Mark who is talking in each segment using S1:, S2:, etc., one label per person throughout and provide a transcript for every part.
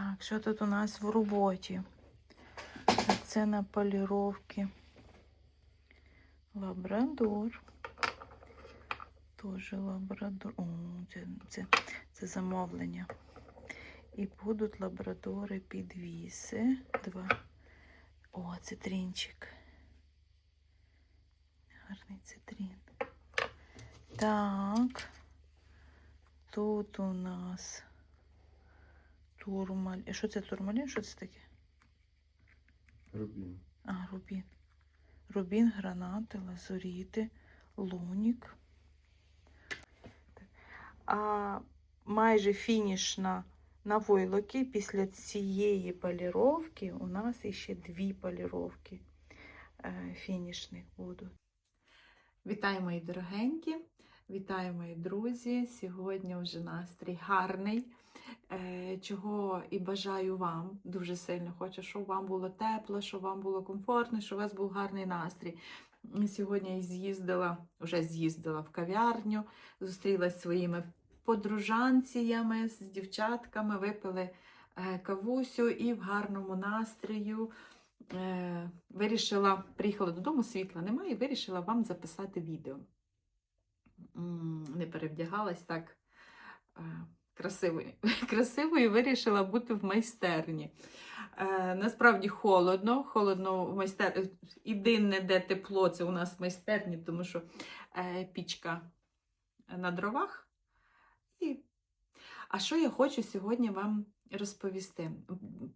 S1: Так, що тут у нас в роботі? Це на поліровки. Лабрадор. Тоже лабрадор. О, це, це, це замовлення. І будуть лабрадори підвіси. Два. О, цитринчик. Гарний цитрин. Так. Тут у нас турмаль. Що це турмалін? Що це таке?
S2: Рубін.
S1: А, рубін. Рубін, гранати, лазуріти, лунік. А майже фінішна на войлокі після цієї поліровки у нас іще дві поліровки е, фінішних будуть. Вітаю, мої дорогенькі! Вітаю, мої друзі! Сьогодні вже настрій гарний. Е, Чого і бажаю вам дуже сильно. Хочу, щоб вам було тепло, щоб вам було комфортно, щоб у вас був гарний настрій. Сьогодні я з'їздила, вже з'їздила в кав'ярню, зустрілася зі своїми подружанціями, з дівчатками, випили е, кавусю і в гарному настрою. Е, Вирішила, приїхала додому, світла немає, і вирішила вам записати відео. Не перевдягалась так красивою. Красивою вирішила бути в майстерні. Е, Насправді холодно, холодно в майстерні. Єдине, де тепло, це у нас в майстерні, тому що е, пічка на дровах. І... А що я хочу сьогодні вам розповісти?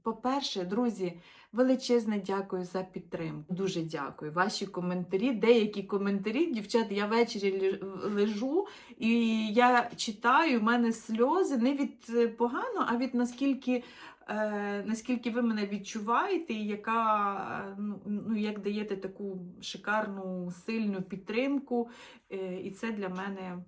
S1: По-перше, друзі, величезне дякую за підтримку. Дуже дякую. Ваші коментарі, деякі коментарі, дівчат, я ввечері лежу і я читаю, в мене сльози не від е, погано, а від наскільки. Е, наскільки ви мене відчуваєте, і яка ну, ну як даєте таку шикарну, сильну підтримку, е, і це для мене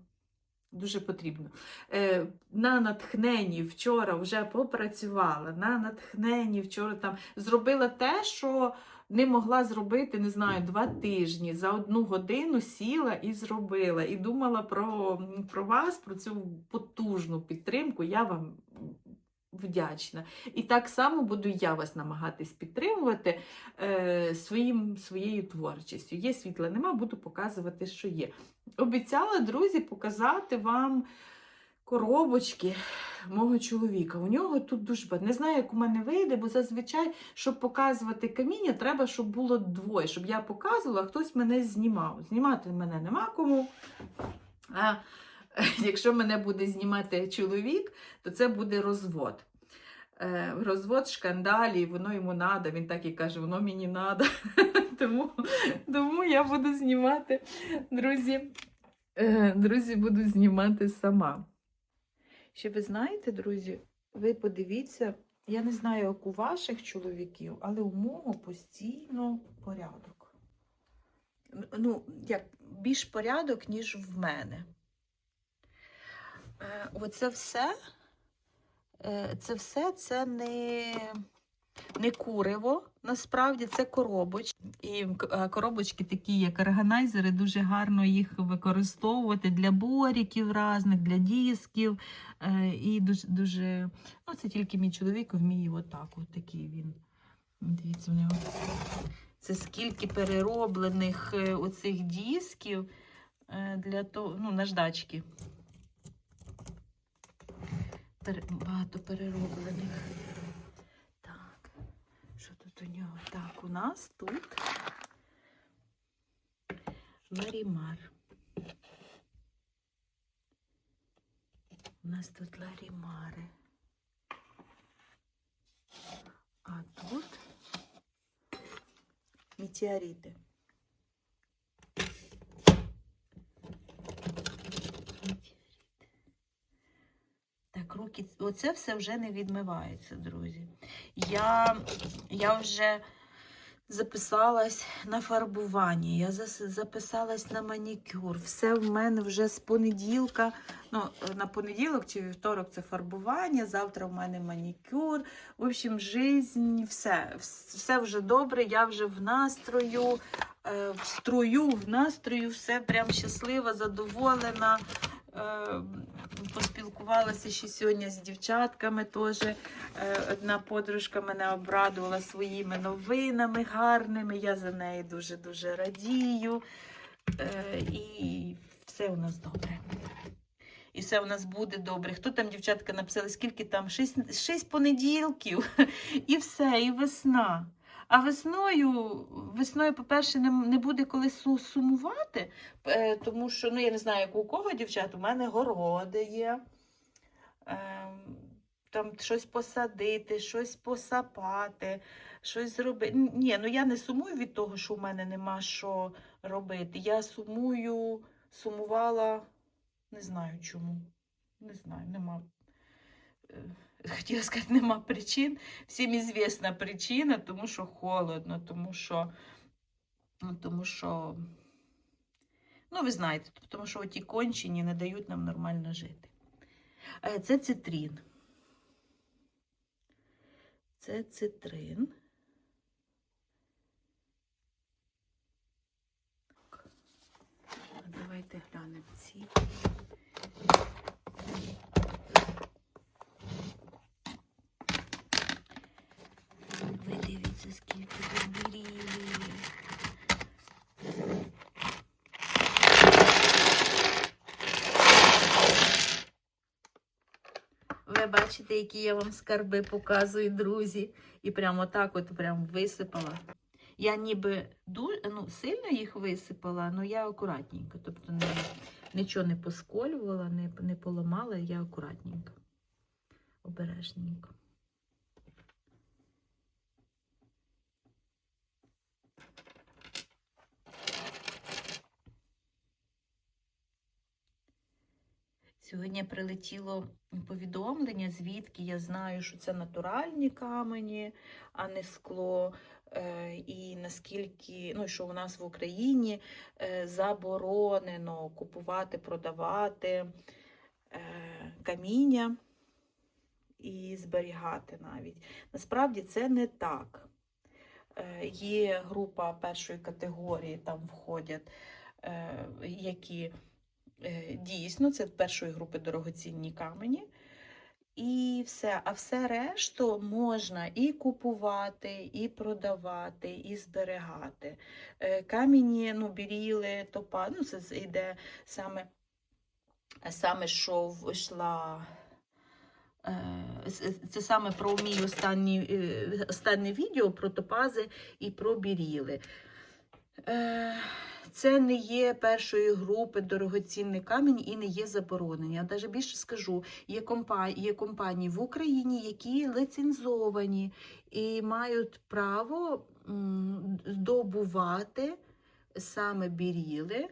S1: дуже потрібно. Е, на натхненні вчора вже попрацювала, на натхненні вчора там зробила те, що не могла зробити, не знаю, два тижні. За одну годину сіла і зробила. І думала про, про вас, про цю потужну підтримку. Я вам вдячна. І так само буду я вас намагатись підтримувати е, своїм, своєю творчістю. Є світла, нема, буду показувати, що є. Обіцяла, друзі, показати вам коробочки мого чоловіка. У нього тут дуже багато. Не знаю, як у мене вийде, бо зазвичай, щоб показувати каміння, треба, щоб було двоє. Щоб я показувала, а хтось мене знімав. Знімати мене нема кому. А якщо мене буде знімати чоловік, то це буде розвод. Е, Розвод шкандалі, воно йому надо. Він так і каже, воно мені надо. Тому, тому я буду знімати, друзі. е, Друзі, буду знімати сама. Ще ви знаєте, друзі, ви подивіться, я не знаю, як у ваших чоловіків, але у мого постійно порядок. Ну, як більш порядок, ніж в мене. Е, Оце все, е, це все це не, не куриво, насправді це коробочки. І е, коробочки такі, як органайзери, дуже гарно їх використовувати для боріків різних, для дисків. І дуже, дуже, ну це тільки мій чоловік вміє отак, от такий він. Дивіться, в нього. Це скільки перероблених оцих дисків для того, ну, наждачки. Багато перероблених. Так, що тут у нього? Так, у нас тут Ларімар. У нас тут Ларімари. А тут. Метеорити. Так, руки, оце все вже не відмивається, друзі. Я, я вже записалась на фарбування, я записалась на манікюр. Все в мене вже з понеділка. Ну, е, на понеділок чи вівторок це фарбування, завтра в мене манікюр. В общем, жизнь, все, все вже добре, я вже в настрою, е, в струю, в настрою, все прям щаслива, задоволена. Поспілкувалася ще сьогодні з дівчатками теж. Е, Одна подружка мене обрадувала своїми новинами гарними. Я за неї дуже-дуже радію. Е, І все у нас добре. І все у нас буде добре. Хто там, дівчатка, написали, скільки там? Шість, шість понеділків, і все, і весна. А весною, весною, по-перше, не, буде коли сумувати, е, тому що, ну, я не знаю, як у кого дівчат, у мене городи є. Ем, там щось посадити, щось посапати, щось зробити. Ні, ну я не сумую від того, що у мене нема що робити. Я сумую, сумувала, не знаю чому. Не знаю, нема. Хотіла сказати, нема причин. Всім ізвісна причина, тому що холодно, тому що, ну, тому що, ну, ви знаєте, тому що ті кончені не дають нам нормально жити. Е, Це цитрин. Це цитрин. Давайте глянемо ці. Ви дивіться, скільки побіліли. Бачите, які я вам скарби показую, друзі. І прямо так от прям висипала. Я ніби дуже, ну, сильно їх висипала, але я акуратненько. Тобто не, нічого не посколювала, не, не поламала, я акуратненько. Обережненько. Сьогодні прилетіло повідомлення, звідки я знаю, що це натуральні камені, а не скло. Е, І наскільки, ну, що у нас в Україні е, заборонено купувати, продавати е, каміння і зберігати навіть. Насправді це не так. Є група першої категорії, там входять, які Дійсно, це першої групи дорогоцінні камені. І все. А все решту можна і купувати, і продавати, і зберігати. Е, Камені, ну, біріли, топа, ну, це йде саме, саме що в- йшла. е, Це саме про мій е, останнє відео про топази і про біріли. Е, Це не є першої групи дорогоцінний камінь і не є заборонені. Я навіть більше скажу, є, компа... є компанії в Україні, які ліцензовані і мають право здобувати саме біріли.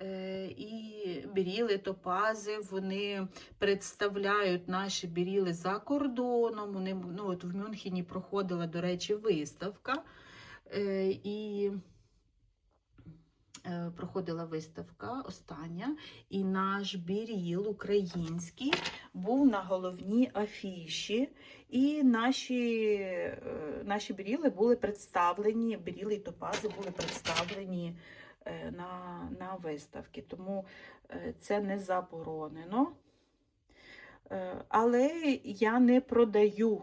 S1: Е, І біріли, топази, вони представляють наші біріли за кордоном. Вони, ну, от в Мюнхені проходила, до речі, виставка. Е, І проходила виставка остання, і наш біріл український був на головній афіші. І наші, е, наші біріли були представлені, біріли і топази були представлені е, на, на виставці. Тому е, це не заборонено. Е, Але я не продаю.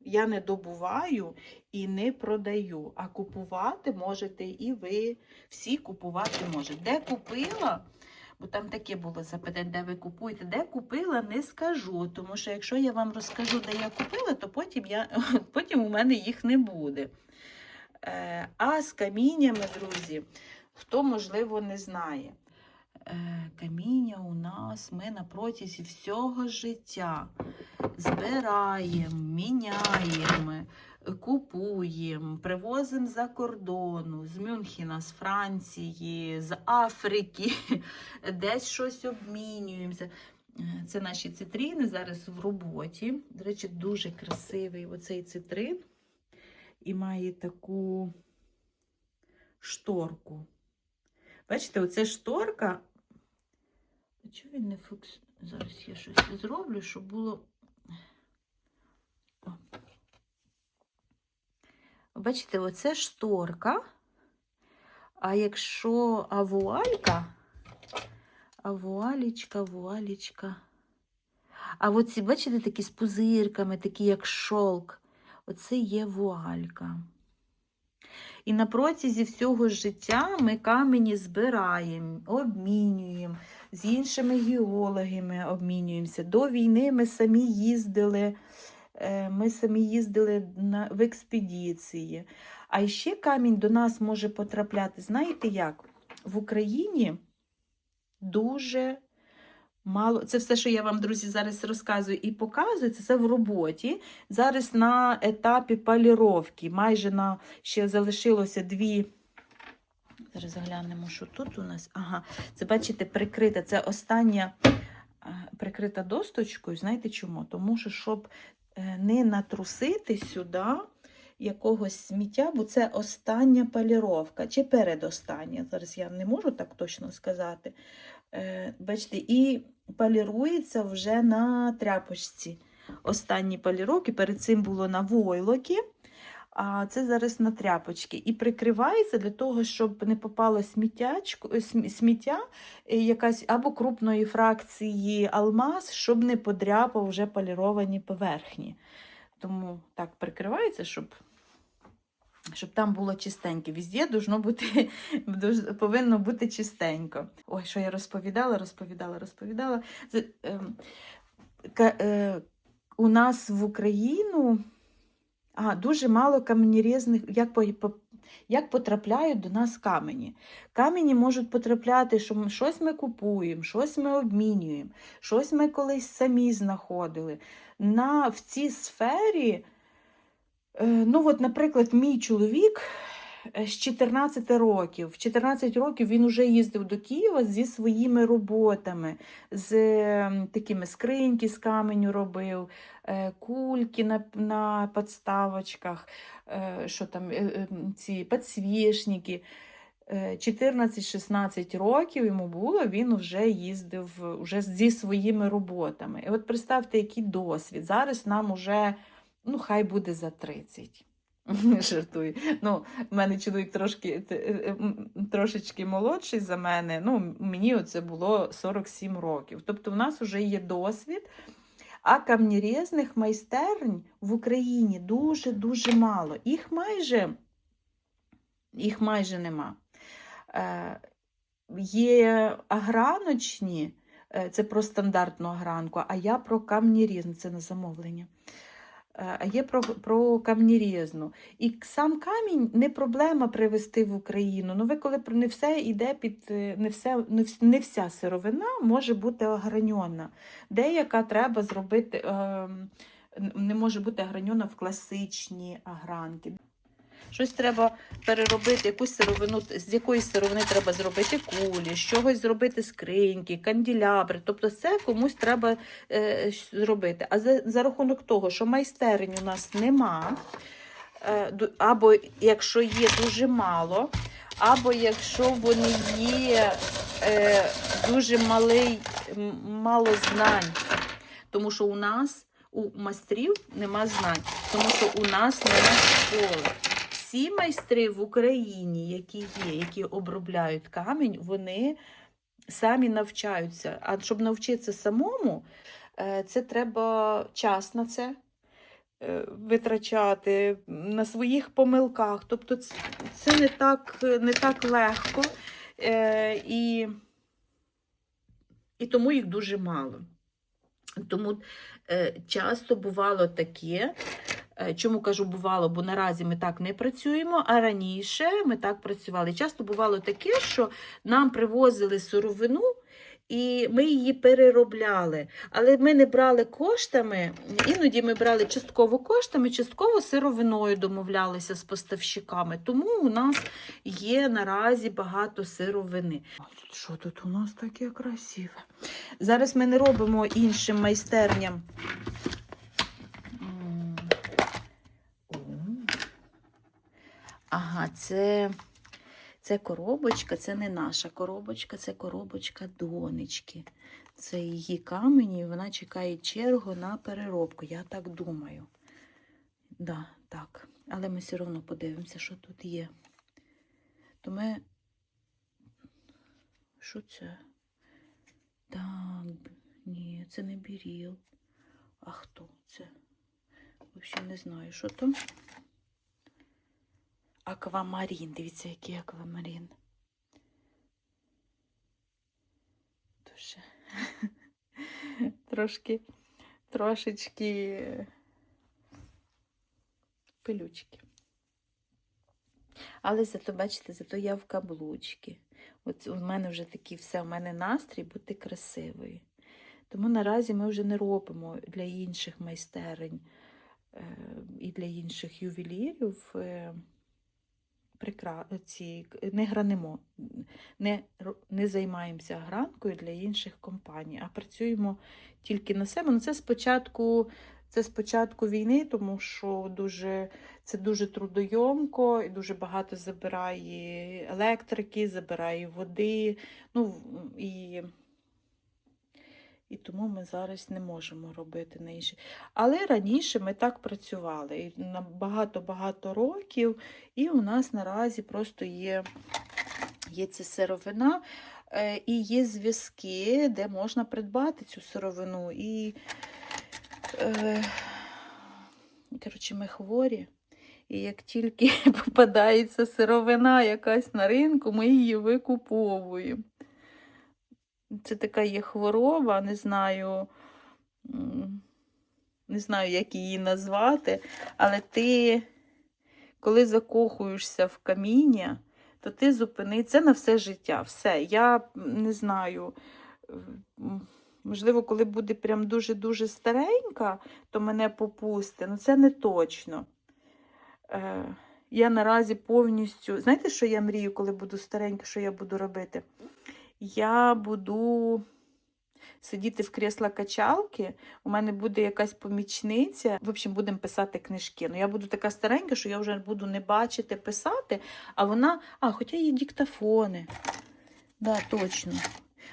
S1: Я не добуваю і не продаю, а купувати можете і ви всі купувати можете. Де купила, бо там таке було запитання, де ви купуєте. Де купила, не скажу, тому що якщо я вам розкажу, де я купила, то потім, я, потім у мене їх не буде. Е, А з каміннями, друзі, хто, можливо, не знає. Е, Каміння у нас ми на протязі всього життя збираємо, міняємо, купуємо, привозимо за кордону, з Мюнхена, з Франції, з Африки, десь щось обмінюємося. Е, Це наші цитрини зараз в роботі. До речі, дуже красивий оцей цитрин і має таку шторку. Бачите, оце шторка. А чого він не фокус? Зараз я щось зроблю, щоб було. О. Бачите, оце шторка. А якщо авуалька, А вуалічка, вуалічка. А оці, бачите, такі з пузирками, такі як шовк. Оце є вуалька. І на протязі всього життя ми камені збираємо, обмінюємо, з іншими геологами обмінюємося. До війни ми самі їздили, е, ми самі їздили на, в експедиції. А ще камінь до нас може потрапляти. Знаєте як? В Україні дуже мало. Це все, що я вам, друзі, зараз розказую і показую, це все в роботі. Зараз на етапі поліровки. Майже на ще залишилося дві. Зараз заглянемо, що тут у нас. Ага, це бачите, прикрита. Це остання е, прикрита досточкою. Знаєте чому? Тому що, щоб е, не натрусити сюди якогось сміття, бо це остання поліровка чи передостання. Зараз я не можу так точно сказати. Е, Бачите, і полірується вже на тряпочці. Останні поліровки, перед цим було на войлокі, а це зараз на тряпочки. І прикривається для того, щоб не попало сміттячко, сміття е, якась або крупної фракції алмаз, щоб не подряпав вже поліровані поверхні. Тому так прикривається, щоб, щоб там було чистеньке. Везде должно бути, повинно бути чистенько. Ой, що я розповідала, розповідала, розповідала. Ем, е, у нас в Україну а, дуже мало каменірізних, як, по, як потрапляють до нас камені. Камені можуть потрапляти, що ми, щось ми купуємо, щось ми обмінюємо, щось ми колись самі знаходили. На, в цій сфері, ну от, наприклад, мій чоловік е, з 14 років. В 14 років він вже їздив до Києва зі своїми роботами, з е, такими скриньки з каменю робив, е, кульки на, на підставочках, е, що там, е, е, ці підсвічники. Е, 14-16 років йому було, він вже їздив вже зі своїми роботами. І от представте, який досвід. Зараз нам уже, ну, хай буде за 30. Жартую. Ну, в мене чоловік трошки, т- е, м, трошечки молодший за мене. Ну, мені це було 47 років. Тобто, в нас вже є досвід. А камнірізних майстерень в Україні дуже-дуже мало. Їх майже, їх майже нема. Е, є аграночні, е, це про стандартну агранку, а я про камнірізну, це на замовлення. Е, є про, про камнірізну. І сам камінь не проблема привезти в Україну. Ну, ви коли не все йде під е, не, все, не, вся сировина може бути ограньона. Деяка треба зробити, е, не може бути ограньона в класичні агранки. Щось треба переробити, якусь сировину, з якоїсь сировини треба зробити кулі, з чогось зробити скриньки, канділябри. Тобто це комусь треба е, зробити. А за, за рахунок того, що майстерень у нас нема, е, або якщо є дуже мало, або якщо вони є е, дуже малий, мало знань, тому що у нас у майстрів нема знань, тому що у нас нема школи. Всі майстри в Україні, які є, які обробляють камінь, вони самі навчаються. А щоб навчитися самому, е, це треба час на це е, витрачати на своїх помилках. Тобто це не так, не так легко, е, і, і тому їх дуже мало. Тому часто бувало таке. Е, Чому кажу бувало, бо наразі ми так не працюємо, а раніше ми так працювали. Часто бувало таке, що нам привозили сировину, і ми її переробляли. Але ми не брали коштами, іноді ми брали частково коштами, частково сировиною домовлялися з поставщиками. Тому у нас є наразі багато сировини. Що тут у нас таке красиве? Зараз ми не робимо іншим майстерням. М. О. Ага, це, це коробочка, це не наша коробочка, це коробочка донечки. Це її камені, вона чекає чергу на переробку. Я так думаю. Да, так. Але ми все одно подивимося, що тут є. То ми. Що це? Так, ні, це не біріл. А хто це? Взагалі не знаю, що то. Аквамарін. Дивіться, який аквамарін. Дуже трошки, трошечки пилючки. Але зато, бачите, зато я в каблучки. От у мене вже такий все, у мене настрій бути красивою. Тому наразі ми вже не робимо для інших майстерень е, і для інших ювелірів е, прикра... ці, не гранимо, не, не займаємося гранкою для інших компаній, а працюємо тільки на себе. Ну, це спочатку. Це спочатку війни, тому що дуже, це дуже трудойомко і дуже багато забирає електрики, забирає води. Ну, і, і тому ми зараз не можемо робити на. Але раніше ми так працювали на багато-багато років, і у нас наразі просто є, є ця сировина. е, І є зв'язки, де можна придбати цю сировину. І Е, Коротше, ми хворі. І як тільки попадається сировина якась на ринку, ми її викуповуємо. Це така є хвороба, не знаю, не знаю, як її назвати, але ти, коли закохуєшся в каміння, то ти зупини це на все життя. Все. Я не знаю. Можливо, коли буде прям дуже-дуже старенька, то мене попусти. Ну це не точно. Е, я наразі повністю. Знаєте, що я мрію, коли буду старенька, що я буду робити? Я буду сидіти в крісла качалки, у мене буде якась помічниця. В общем, будемо писати книжки. Ну, я буду така старенька, що я вже буду не бачити писати, а вона. А, хоча є диктофони. Да, точно.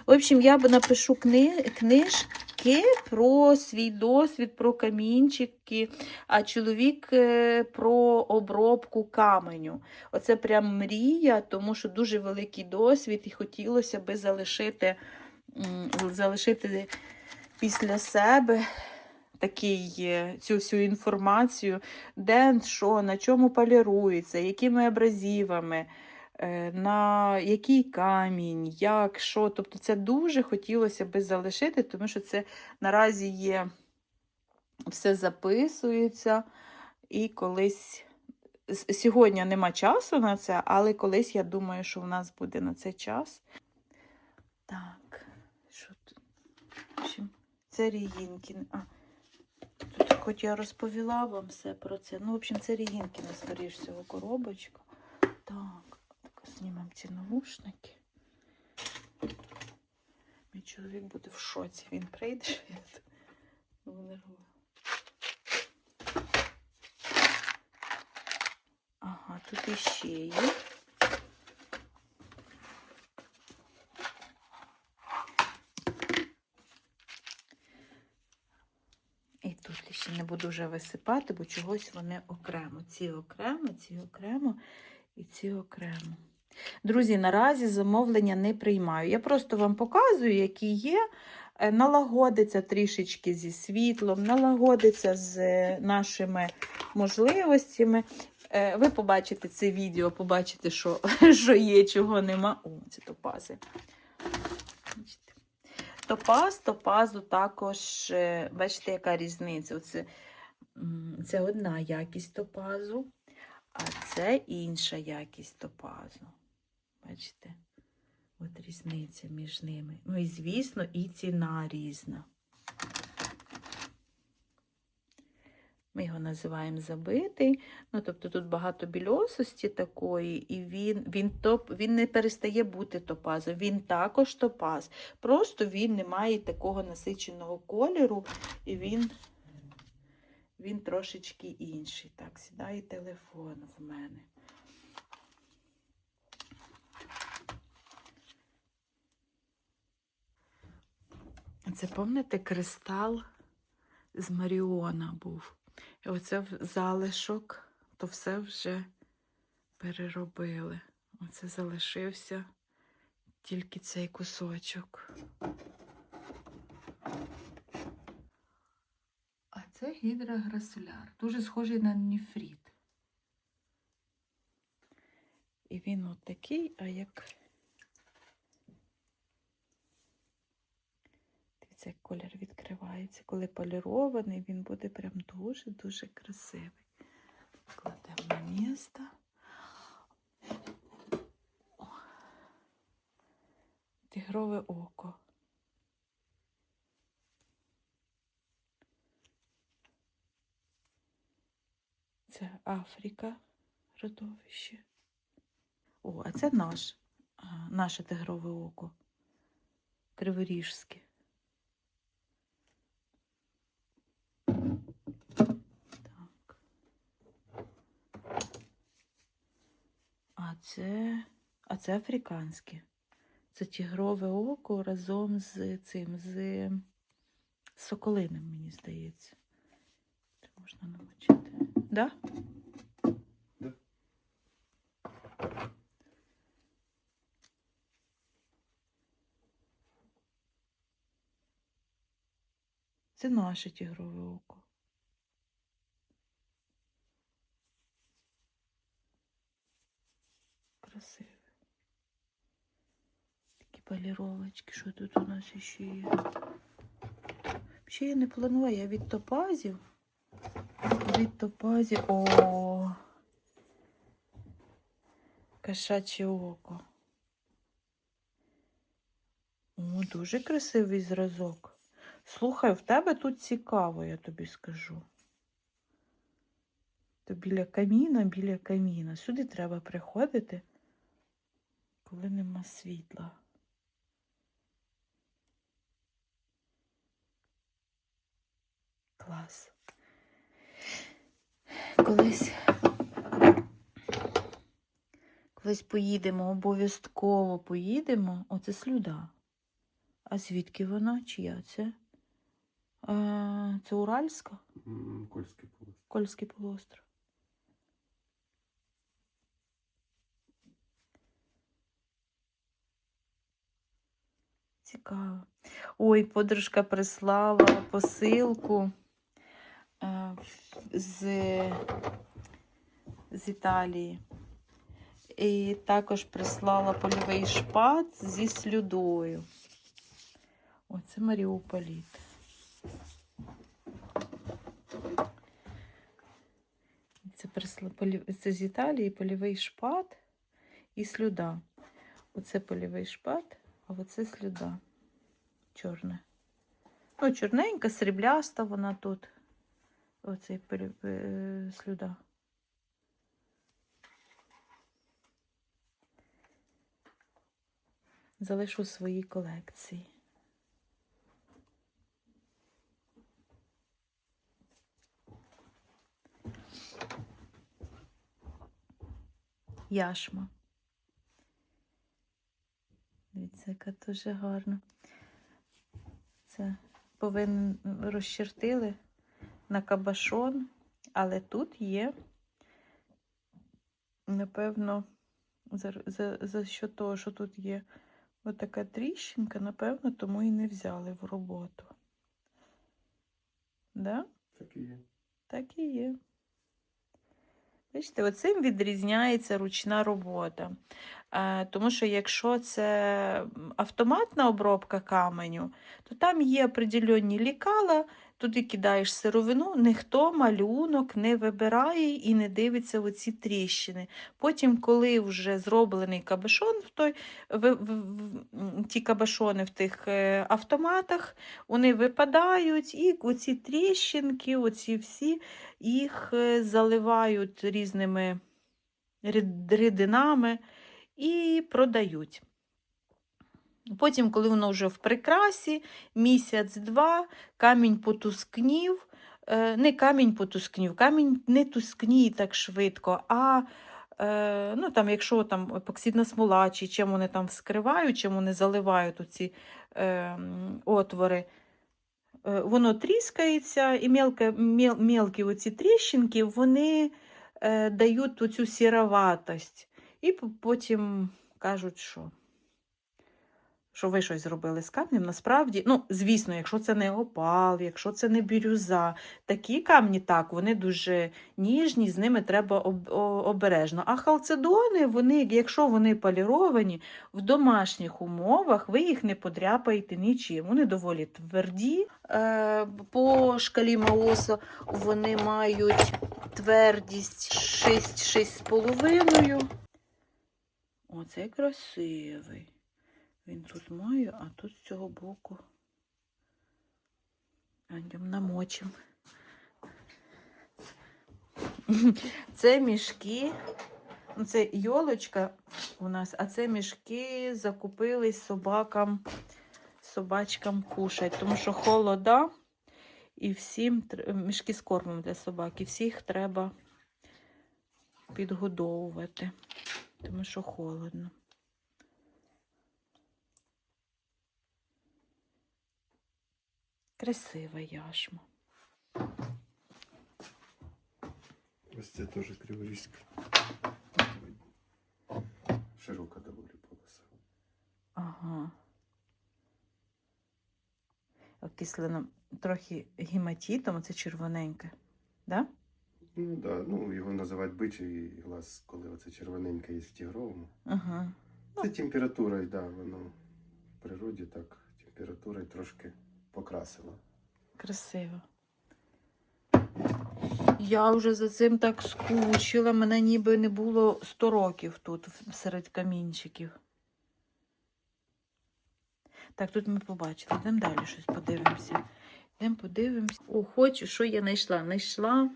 S1: В общем, я напишу кни... книжки про свій досвід, про камінчики, а чоловік е, про обробку каменю. Оце прям мрія, тому що дуже великий досвід, і хотілося би залишити, залишити після себе такий, е, цю всю інформацію, де що, на чому полірується, якими абразивами на який камінь, як, що. Тобто це дуже хотілося би залишити, тому що це наразі є, все записується, і колись. Сьогодні нема часу на це, але колись я думаю, що в нас буде на це час. Так, що тут? Це Рігінкін. А, тут хоч я розповіла вам все про це. Ну, в общем, це Рігінкіна, скоріш всього, коробочка. Так знімемо ці наушники. Мій чоловік буде в шоці. Він прийде, що я тут. Ага, тут іще є. Не буду вже висипати, бо чогось вони окремо. Ці окремо, ці окремо і ці окремо. Друзі, наразі замовлення не приймаю. Я просто вам показую, які є. Е, Налагодиться трішечки зі світлом, налагодиться з е, нашими можливостями. Е, Ви побачите це відео, побачите, що, що є, чого нема. О, це топази. Топаз, топазу також, бачите, яка різниця. Оце, це одна якість топазу, а це інша якість топазу. Бачите? От різниця між ними. Ну і, звісно, і ціна різна. Ми його називаємо забитий. Ну, тобто тут багато більосості такої, і він, він, топ, він не перестає бути топазом. Він також топаз. Просто він не має такого насиченого кольору, і він, він трошечки інший. Так, сідає телефон в мене. Це, пам'ятаєте, кристал з Маріона був. І оце залишок, то все вже переробили. Оце залишився тільки цей кусочок. А це гідрограсуляр. Дуже схожий на ніфріт. І він от такий, а як Дивіться, колір відкривається. Коли полірований, він буде прям дуже-дуже красивий. Кладемо на місто. Тигрове око. Це Африка, родовище. О, а це наш, наше тигрове око. Криворіжське. Так. А це, а це африканське. Це тігрове око разом з цим, з соколиним, мені здається. Це можна намочити. Да?
S2: Да.
S1: Це наше тігрове око. Красиве. Такі поліровочки, що тут у нас ще є. Взагалі я не планую, я від топазів. Від топазів. О! Кошаче око. О, дуже красивий зразок. Слухай, в тебе тут цікаво, я тобі скажу. То біля каміна, біля каміна. Сюди треба приходити, коли нема світла. Клас. Колись. Колись поїдемо, обов'язково поїдемо. Оце слюда. А звідки вона? Чия це? Е, Це Уральська?
S2: Кольський полос.
S1: Кольський полуостров. Цікаво. Ой, подружка прислала посилку е, з, з Італії. І також прислала польовий шпат зі слюдою. Оце Маріуполіт. Це, присла- це з Італії польовий шпат і слюда. Оце польовий шпат, а оце слюда. Чорне. Ну, чорненька, срібляста вона тут. Оцей е, слюда. Залишу в своїй колекції. Яшма. Дивіться, яка дуже гарна. Це повинен розчертили на кабашон, але тут є, напевно, за, за, за що того, що тут є отака тріщинка, напевно, тому і не взяли в роботу. Да?
S2: Так і є.
S1: Так і є. Бачите, оцим відрізняється ручна робота. Е, тому що якщо це автоматна обробка каменю, то там є определенні лікала, туди кидаєш сировину, ніхто малюнок не вибирає і не дивиться в оці тріщини. Потім, коли вже зроблений кабешон, в той, в, в, в, ті кабешони в тих е, автоматах, вони випадають, і оці тріщинки, оці всі їх е, заливають різними рід- рідинами і продають. Потім, коли воно вже в прикрасі, місяць-два, камінь потускнів, е, не камінь потускнів, камінь не тускніє так швидко, а е, ну, там, якщо там епоксидна смола, чи чим вони там вскривають, чим вони заливають оці е, отвори, е, воно тріскається, і мелке, мел, мелкі оці тріщинки, вони е, дають оцю сіроватость. І потім кажуть, що, що ви щось зробили з камнем, насправді, ну, звісно, якщо це не опал, якщо це не бірюза, такі камні так, вони дуже ніжні, з ними треба обережно. А халцедони, вони, якщо вони поліровані, в домашніх умовах ви їх не подряпаєте нічим. Вони доволі тверді. Е, по шкалі Маоса вони мають твердість 6-6,5. Оце красивий. Він тут має, а тут з цього боку. Андям намочим. Це мішки. Це йолочка у нас, а це мішки закупились собакам, собачкам кушать, тому що холода і всім мішки з кормом для собак, і всіх треба підгодовувати, тому що холодно. Красива яшма.
S2: Ось це теж криворізька. Широка доволі полоса.
S1: Ага. Окислено трохи гематітом, це червоненьке. Да?
S2: Ну да, ну його називають бичий глаз, коли оце червоненьке є в тігровому.
S1: Ага.
S2: Це температура, да, воно в природі так температура трошки покрасила.
S1: Красиво. Я вже за цим так скучила. Мене ніби не було 100 років тут серед камінчиків. Так, тут ми побачили. Йдемо далі щось подивимося. Йдемо подивимося. О, хочу, що я знайшла. Знайшла.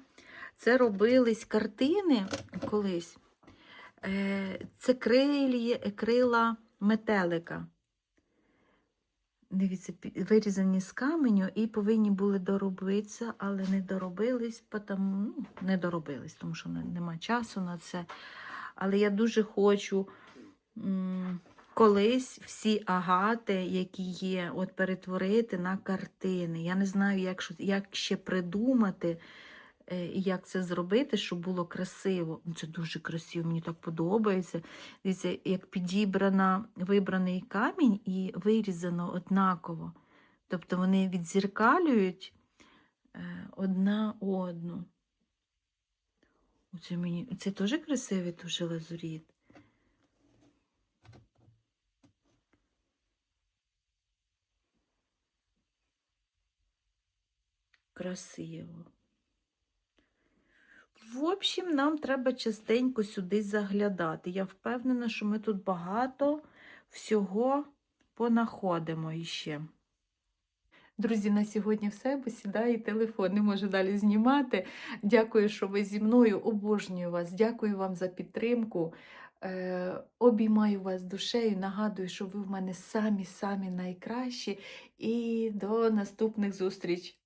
S1: Це робились картини колись. Е, Це крилі, крила метелика. Дивіться, вирізані з каменю і повинні були доробитися, але не доробились, потому, ну, не доробились, тому що нема часу на це. Але я дуже хочу м, колись всі агати, які є, от перетворити на картини. Я не знаю, як, як ще придумати, і як це зробити, щоб було красиво. Ну, Це дуже красиво, мені так подобається. Дивіться, як підібрана вибраний камінь і вирізано однаково. Тобто вони відзеркалюють е, одна одну. Оце мені це теж красивий дуже лазуріт. Красиво. В общем, нам треба частенько сюди заглядати. Я впевнена, що ми тут багато всього понаходимо іще. Друзі, на сьогодні все, бо сідає телефон, не можу далі знімати. Дякую, що ви зі мною. Обожнюю вас. Дякую вам за підтримку. Е, обіймаю вас душею. Нагадую, що ви в мене самі-самі найкращі. І до наступних зустріч.